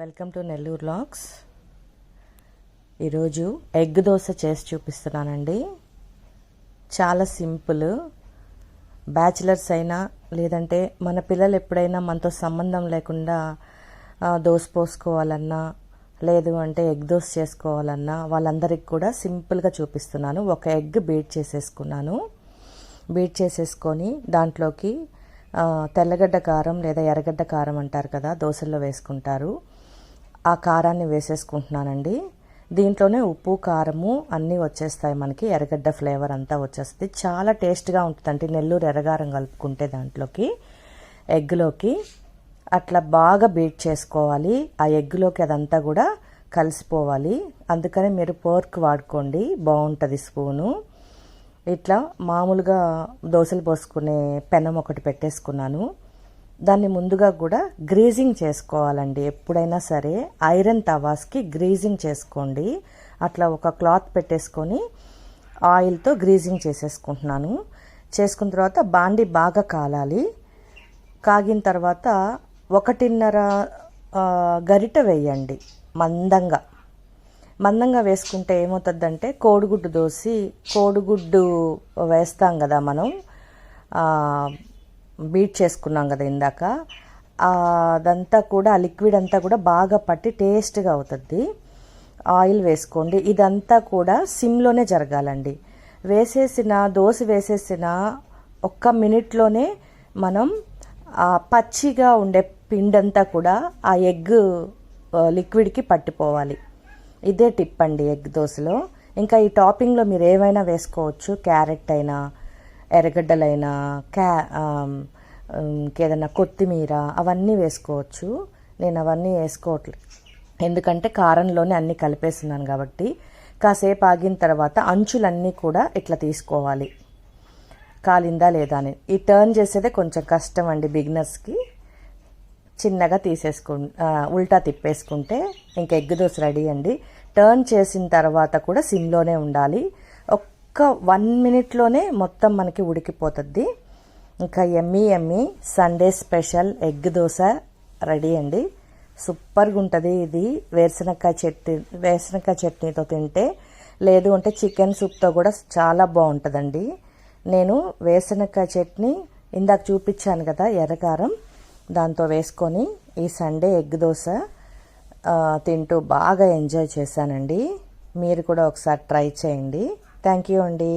Welcome to Nellore lakhs ఈరోజు egg dosa చేసి చూపిస్తున్నానండి. చాలా సింపుల్. బ్యాచిలర్స్ అయినా లేదంటే మన పిల్లలు ఎప్పుడైనా మనతో సంబంధం లేకుండా దోశ పోసుకోవాలన్నా లేదు అంటే ఎగ్ దోశ చేసుకోవాలన్నా వాళ్ళందరికీ కూడా సింపుల్గా చూపిస్తున్నాను. ఒక ఎగ్ బీట్ చేసేసుకున్నాను. బీట్ చేసేసుకొని దాంట్లోకి తెల్లగడ్డ కారం లేదా ఎర్రగడ్డ కారం అంటారు కదా దోశల్లో వేసుకుంటారు. ఆ కారాన్ని వేసేసుకుంటున్నానండి. దీంట్లోనే ఉప్పు కారము అన్నీ వచ్చేస్తాయి మనకి. ఎర్రగడ్డ ఫ్లేవర్ అంతా వచ్చేస్తుంది. చాలా టేస్ట్గా ఉంటుందండి నెల్లూరు ఎర్రగారం కలుపుకుంటే దాంట్లోకి ఎగ్లోకి. అట్లా బాగా బీట్ చేసుకోవాలి. ఆ ఎగ్లోకి అదంతా కూడా కలిసిపోవాలి. అందుకనే మీరు పోర్క్ వాడుకోండి. బాగుంటుంది స్పూను. ఇట్లా మామూలుగా దోశలు పోసుకునే పెనం ఒకటి పెట్టేసుకున్నాను. దాన్ని ముందుగా కూడా గ్రీజింగ్ చేసుకోవాలండి. ఎప్పుడైనా సరే ఐరన్ తవాస్కి గ్రీజింగ్ చేసుకోండి. అట్లా ఒక క్లాత్ పెట్టేసుకొని ఆయిల్తో గ్రీజింగ్ చేసేసుకుంటున్నాను. చేసుకున్న తర్వాత బాండి బాగా కాలాలి. కాగిన తర్వాత ఒకటిన్నర గరిట వేయండి మందంగా. మందంగా వేసుకుంటే ఏమవుతుందంటే కోడిగుడ్డు దోసి కోడిగుడ్డు వేస్తాం కదా మనం బీట్ చేసుకున్నాం కదా ఇందాక. అదంతా కూడా ఆ లిక్విడ్ అంతా కూడా బాగా పట్టి టేస్ట్గా అవుతుంది. ఆయిల్ వేసుకోండి. ఇదంతా కూడా సిమ్లోనే జరగాలండి. వేసేసిన దోశ వేసేసిన ఒక్క మినిట్లోనే మనం ఆ పచ్చిగా ఉండే పిండంతా కూడా ఆ ఎగ్ లిక్విడ్కి పట్టిపోవాలి. ఇదే టిప్ అండి ఎగ్ దోశలో. ఇంకా ఈ టాపింగ్లో మీరు ఏమైనా వేసుకోవచ్చు క్యారెట్ అయినా ఎర్రగడ్డలైనా క్యా ఇంకేదైనా కొత్తిమీర అవన్నీ వేసుకోవచ్చు. నేను అవన్నీ వేసుకోవట్లేదు ఎందుకంటే కారంలోనే అన్నీ కలిపేస్తున్నాను కాబట్టి కాసేపు ఆగిన తర్వాత అంచులన్నీ కూడా ఇట్లా తీసుకోవాలి. కాలిందా లేదా అని. ఈ టర్న్ చేసేదే కొంచెం కష్టం అండి బిగినర్స్కి. చిన్నగా తీసేసుకు ఉల్టా తిప్పేసుకుంటే ఇంకా ఎగ్ దోశ రెడీ అండి. టర్న్ చేసిన తర్వాత కూడా సిమ్లోనే ఉండాలి. ఒక్క వన్ మినిట్లోనే మొత్తం మనకి ఉడికిపోతుంది. ఇంకా ఎమ్మీ Emmy Sunday special egg dosa ready అండి. సూపర్గా ఉంటుంది ఇది. వేరుశనక్కాయ చట్నీ వేరుశనక్కాయ చట్నీతో తింటే లేదు అంటే చికెన్ సూప్తో కూడా చాలా బాగుంటుందండి. నేను వేరుశనక్కాయ చట్నీ ఇందాక చూపించాను కదా ఎర్రకారం. దాంతో వేసుకొని ఈ సండే ఎగ్ దోశ తింటూ బాగా ఎంజాయ్ చేశానండి. మీరు కూడా ఒకసారి ట్రై చేయండి. థ్యాంక్ యూ అండి